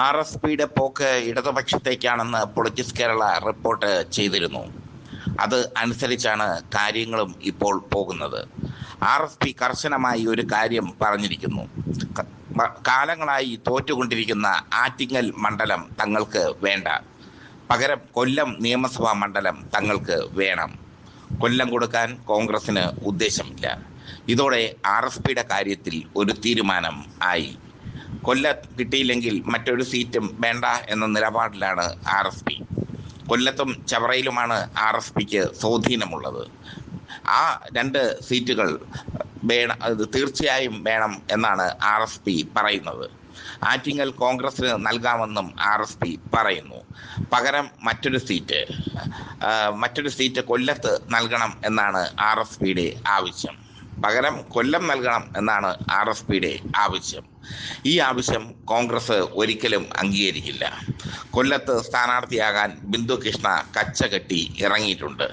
R S പിയുടെ പോക്ക് ഇടതുപക്ഷത്തേക്കാണെന്ന് politics Kerala report ചെയ്തിരുന്നു. അത് അനുസരിച്ചാണ് കാര്യങ്ങളും ഇപ്പോൾ പോകുന്നത്. ആർ എസ് പി കർശനമായി ഒരു കാര്യം പറഞ്ഞിരിക്കുന്നു. കാലങ്ങളായി തോറ്റുകൊണ്ടിരിക്കുന്ന ആറ്റിങ്ങൽ മണ്ഡലം തങ്ങൾക്ക് വേണ്ട. പകരം കൊല്ലം നിയമസഭാ മണ്ഡലം തങ്ങൾക്ക് വേണം. കൊല്ലം കൊടുക്കാൻ കോൺഗ്രസിന് ഉദ്ദേശമില്ല. ഇതോടെ ആർ എസ് പിയുടെ കാര്യത്തിൽ ഒരു തീരുമാനം ആയി. കൊല്ലം കിട്ടിയില്ലെങ്കിൽ മറ്റൊരു സീറ്റും വേണ്ട എന്ന നിലപാടിലാണ് ആർ എസ് പി. കൊല്ലത്തും ചവറയിലുമാണ് ആർ എസ് പിക്ക് സ്വാധീനമുള്ളത്. ആ രണ്ട് സീറ്റുകൾ വേണം തീർച്ചയായും വേണം എന്നാണ് ആർ എസ് പി പറയുന്നത്. ആറ്റിങ്ങൽ കോൺഗ്രസിന് നൽകാമെന്നും ആർ എസ് പി പറയുന്നു. പകരം മറ്റൊരു സീറ്റ് മറ്റൊരു സീറ്റ് കൊല്ലത്ത് നൽകണം എന്നാണ് ആർ എസ് പിയുടെ ആവശ്യം. പകരം കൊല്ലം നൽകണം എന്നാണ് ആർ എസ് പിയുടെ ആവശ്യം. ഈ ആവശ്യം കോൺഗ്രസ് ഒരിക്കലും അംഗീകരിക്കില്ല. കൊല്ലത്ത് സ്ഥാനാർത്ഥിയാകാൻ ബിന്ദു കൃഷ്ണ കച്ച കെട്ടി ഇറങ്ങിയിട്ടുണ്ട്.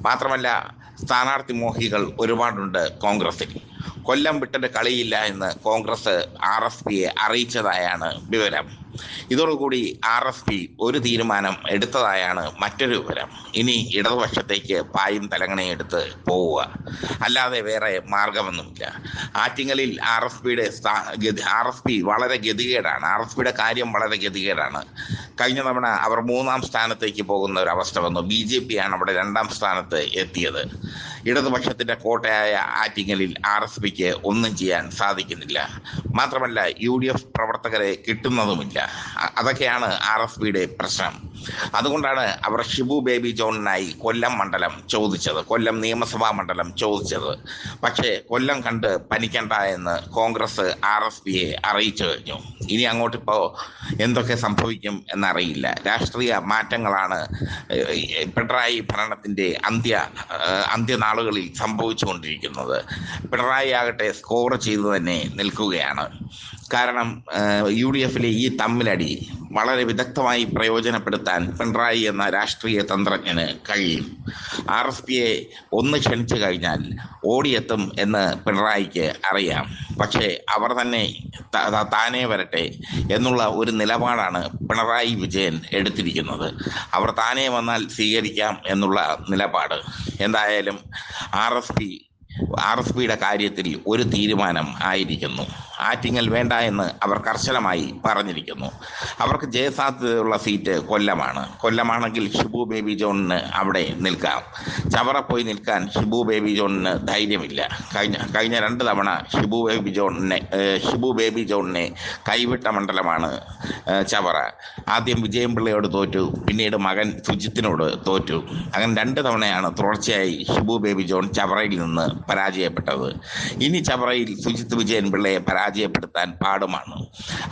മാത്രമല്ല സ്ഥാനാർത്ഥി മോഹികൾ ഒരുപാടുണ്ട് കോൺഗ്രസിൽ കൊല്ലം വിട്ടിട്ട് കളിയില്ല എന്ന് കോൺഗ്രസ് ആർ എസ് പിയെ അറിയിച്ചതായാണ് വിവരം. ഇതോടുകൂടി ആർ എസ് പി ഒരു തീരുമാനം എടുത്തതായാണ് മറ്റൊരു വിവരം. ഇനി ഇടതുപക്ഷത്തേക്ക് പായും തലങ്ങണയും എടുത്ത് പോവുക. അല്ലാതെ വേറെ മാർഗമൊന്നുമില്ല. ആറ്റിങ്ങലിൽ ആർ എസ് പിയുടെ ആർ എസ് പി വളരെ ഗതികേടാണ്. ആർ എസ് പിയുടെ കാര്യം വളരെ ഗതികേടാണ്. കഴിഞ്ഞ തവണ അവർ മൂന്നാം സ്ഥാനത്തേക്ക് പോകുന്ന ഒരു അവസ്ഥ വന്നു. ബി ജെ പി ആണ് അവിടെ രണ്ടാം സ്ഥാനത്ത് എത്തിയത്. ഇടതുപക്ഷത്തിന്റെ കോട്ടയായ ആറ്റിങ്ങലിൽ ആർ എസ് പിക്ക് ഒന്നും ചെയ്യാൻ സാധിക്കുന്നില്ല. മാത്രമല്ല യു ഡി എഫ് പ്രവർത്തകരെ കിട്ടുന്നതുമില്ല. അതൊക്കെയാണ് ആർ എസ് പിയുടെ പ്രശ്നം. അതുകൊണ്ടാണ് അവർ ഷിബു ബേബി ജോണിനായി കൊല്ലം മണ്ഡലം ചോദിച്ചത്. കൊല്ലം നിയമസഭാ മണ്ഡലം ചോദിച്ചത്. പക്ഷേ കൊല്ലം കണ്ട് പനിക്കണ്ട എന്ന് കോൺഗ്രസ് ആർ എസ് പിയെ അറിയിച്ചു കഴിഞ്ഞു. ഇനി അങ്ങോട്ടിപ്പോ എന്തൊക്കെ സംഭവിക്കും എന്നറിയില്ല. രാഷ്ട്രീയ മാറ്റങ്ങളാണ് പിണറായി ഭരണത്തിന്റെ അന്ത്യ ഏഹ്, അന്ത്യനാളുകളിൽ സംഭവിച്ചുകൊണ്ടിരിക്കുന്നത്. പിണറായി ആകട്ടെ സ്കോർ ചെയ്തു തന്നെ നിൽക്കുകയാണ്. കാരണം യു ഡി എഫിലെ ഈ തമ്മിലടി വളരെ വിദഗ്ധമായി പ്രയോജനപ്പെടുത്താൻ പിണറായി എന്ന രാഷ്ട്രീയ തന്ത്രജ്ഞന് കഴിയും. ആർ എസ് പിയെ ഒന്ന് ക്ഷണിച്ചു കഴിഞ്ഞാൽ ഓടിയെത്തും എന്ന് പിണറായിക്ക് അറിയാം. പക്ഷേ അവർ തന്നെ താനേ വരട്ടെ എന്നുള്ള ഒരു നിലപാടാണ് പിണറായി വിജയൻ എടുത്തിരിക്കുന്നത്. അവർ താനേ വന്നാൽ സ്വീകരിക്കാം എന്നുള്ള നിലപാട്. എന്തായാലും R S P R S പിയുടെ കാര്യത്തിൽ ഒരു തീരുമാനം ആയിരിക്കുന്നു. ആറ്റിങ്ങൽ വേണ്ട എന്ന് അവർ കർശനമായി പറഞ്ഞിരിക്കുന്നു. അവർക്ക് ജയസാധ്യതയുള്ള സീറ്റ് കൊല്ലമാണ്. കൊല്ലമാണെങ്കിൽ ഷിബു ബേബി ജോണിന് അവിടെ നിൽക്കാം. ചവറ പോയി നിൽക്കാൻ ഷിബു ബേബി ജോണിന് ധൈര്യമില്ല. കഴിഞ്ഞ കഴിഞ്ഞ രണ്ട് തവണ ഷിബു ബേബി ജോണിനെ ഷിബു ബേബി ജോണിനെ കൈവിട്ട മണ്ഡലമാണ് ചവറ. ആദ്യം വിജയൻപിള്ളയോട് തോറ്റു പിന്നീട് മകൻ സുജിത്തിനോട് തോറ്റു. അങ്ങനെ രണ്ട് തവണയാണ് തുടർച്ചയായി ഷിബു ബേബി ജോൺ ചവറയിൽ നിന്ന് പരാജയപ്പെട്ടത്. ഇനി ചവറയിൽ സുജിത് വിജയൻ പിള്ളയെ പരാജയപ്പെടുത്താൻ പാടുമാണ്.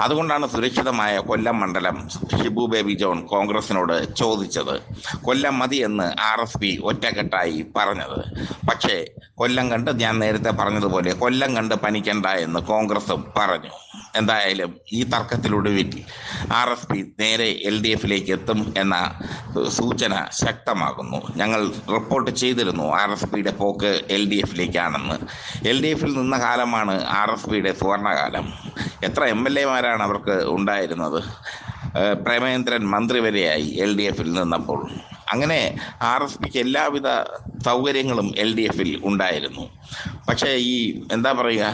അതുകൊണ്ടാണ് സുരക്ഷിതമായ കൊല്ലം മണ്ഡലം ഷിബു ബേബി ജോൺ കോൺഗ്രസിനോട് ചോദിച്ചത്. കൊല്ലം മതി എന്ന് ആർ എസ് പി ഒറ്റക്കെട്ടായി പറഞ്ഞത്. പക്ഷേ കൊല്ലം കണ്ട് ഞാൻ നേരത്തെ പറഞ്ഞതുപോലെ കൊല്ലം കണ്ട് പനിക്കണ്ട എന്ന് കോൺഗ്രസും പറഞ്ഞു. എന്തായാലും ഈ തർക്കത്തിലൊടുവിൽ ആർ എസ് പി നേരെ എൽ ഡി എഫിലേക്ക് എത്തും എന്ന സൂചന ശക്തമാകുന്നു. ഞങ്ങൾ റിപ്പോർട്ട് ചെയ്തിരുന്നു ആർ എസ് പിയുടെ പോക്ക് എൽ ഡി എഫിലേക്കാണെന്ന്. എൽ ഡി എഫിൽ നിന്ന കാലമാണ് ആർ എസ് പിയുടെ സുവർണകാലം. എത്ര എം എൽ എമാരാണ് അവർക്ക് ഉണ്ടായിരുന്നത്? പ്രേമേന്ദ്രൻ മന്ത്രി വരെയായി എൽ ഡി എഫിൽ നിന്നപ്പോൾ. അങ്ങനെ ആർ എസ് പിക്ക് എല്ലാവിധ സൗകര്യങ്ങളും എൽ ഡി എഫിൽ ഉണ്ടായിരുന്നു. പക്ഷേ ഈ എന്താ പറയുക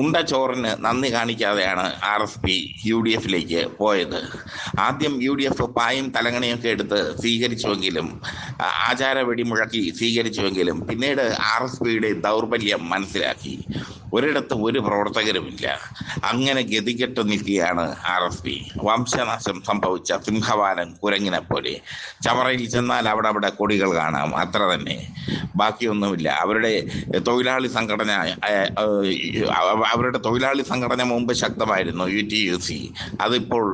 ഉണ്ട ചോറിന് നന്ദി കാണിക്കാതെയാണ് R S P U D എഫിലേക്ക് പോയത്. ആദ്യം യു ഡി എഫ് പായും തലങ്ങണിയൊക്കെ എടുത്ത് സ്വീകരിച്ചുവെങ്കിലും ആചാര വെടിമുഴക്കി സ്വീകരിച്ചുവെങ്കിലും പിന്നീട് ആർ എസ് പിയുടെ ദൗർബല്യം മനസ്സിലാക്കി. ഒരിടത്തും ഒരു പ്രവർത്തകരുമില്ല. അങ്ങനെ ഗതികെട്ട് നിൽക്കുകയാണ് ആർ എസ് പി. വംശനാശം സംഭവിച്ച സിംഹവാലൻ കുരങ്ങിനെ പോലെ ചവറയിൽ ചെന്നാൽ അവിടെ അവിടെ കൊടികൾ കാണാം. അത്ര തന്നെ. ബാക്കിയൊന്നുമില്ല. അവരുടെ തൊഴിലാളി സംഘടന അവരുടെ തൊഴിലാളി സംഘടന മുമ്പ് ശക്തമായിരുന്നു യു ടി യു സി. അതിപ്പോൾ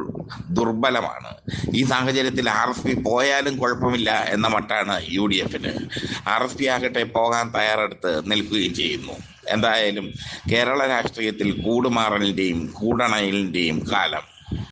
ദുർബലമാണ്. ഈ സാഹചര്യത്തിൽ ആർ എസ് പി പോയാലും കുഴപ്പമില്ല എന്ന മട്ടാണ് യു ഡി എഫിന്. ആർ എസ് പി ആകട്ടെ പോകാൻ തയ്യാറെടുത്ത് നിൽക്കുകയും ചെയ്യുന്നു. എന്തായാലും കേരള രാഷ്ട്രീയത്തിൽ കൂടുമാറലിന്റെയും കൂടണയലിന്റെയും കാലം